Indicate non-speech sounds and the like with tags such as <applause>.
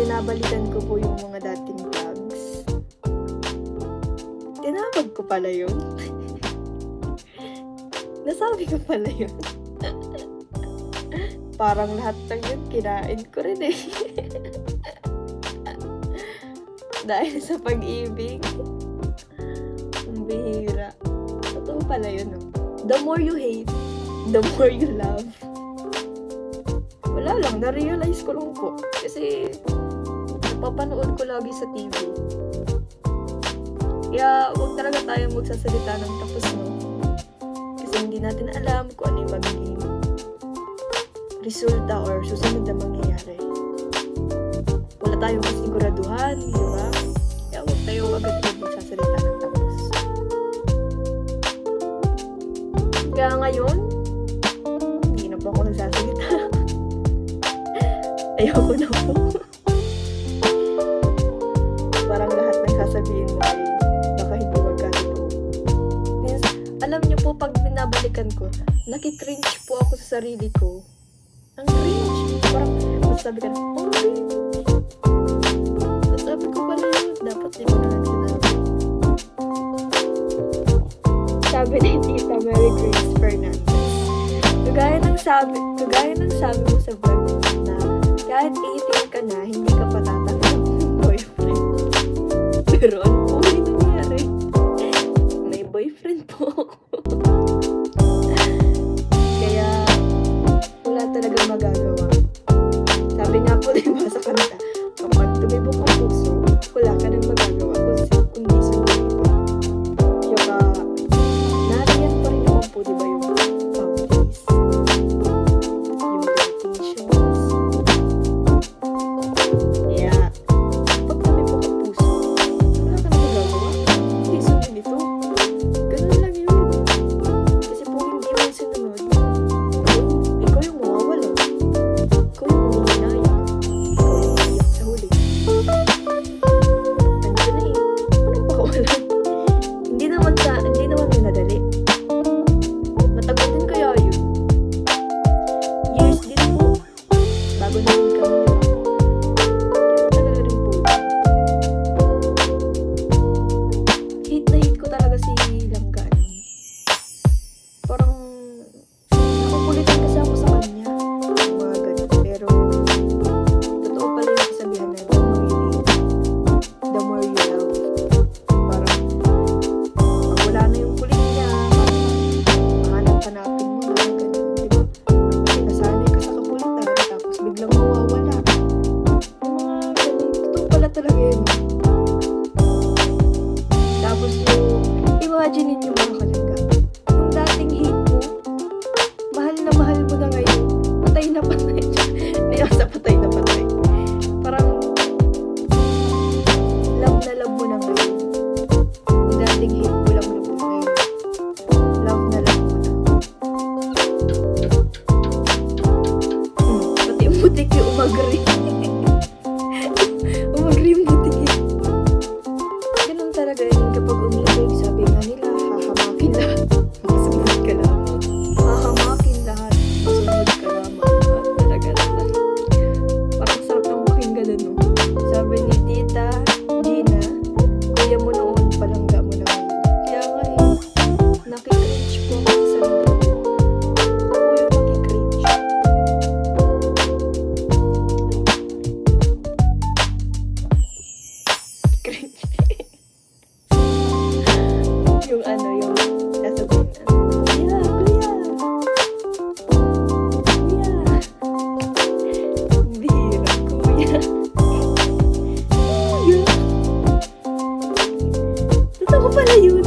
binabalikan ko po yung mga dating vlogs. Tinawag ko pala yun. <laughs> Nasabi ko pala yun. <laughs> Parang lahat ng yun, kinain ko rin eh. <laughs> Dahil sa pag-ibig. Ang bihira. Totoo pala yun? The more you hate, the more you love. Wala lang, na-realize ko lang po. Kasi, napapanood ko lagi sa TV. Kaya, huwag talaga tayo magsasalita ng tapos no. Kasi hindi natin alam kung ano yung magiging resulta or susunod na mangyayari. Wala tayong kasiguraduhan, di ba? Kaya huwag tayo agad magsasalita ng tapos. Kaya ngayon, hindi na po ako nagsasalita. <laughs> Ayoko na po. Binabalikan ko, nakikringe po ako sa sarili ko. Ang cringe. Parang, masasabi ka na, oh. Masasabi ko pala yun. Dapat di na lang sinabi. Sabi ni Tita Mary Grace Fernandez. Kagaya ng sabi, kagaya ng sabi mo sa vlog na kahit 18 ka na, hindi ka patatanggap ng boyfriend. <laughs> Pero ano Bago naging kami. Hate na hate ko talaga si Langgan. Totoo pala talaga yun. Tapos yung, imagine ninyo mga kalangga, yung dating hate mo, mahal na mahal mo na ngayon, patay na patay. <laughs> Nasa patay na patay. Parang, love na love mo na ngayon. Yung dating hate mo lang na mo ngayon. Love na love mo na. Hmm, pati butik yung umagri. Cringe. yung ano, yung sasabihin. Totoo pala yun.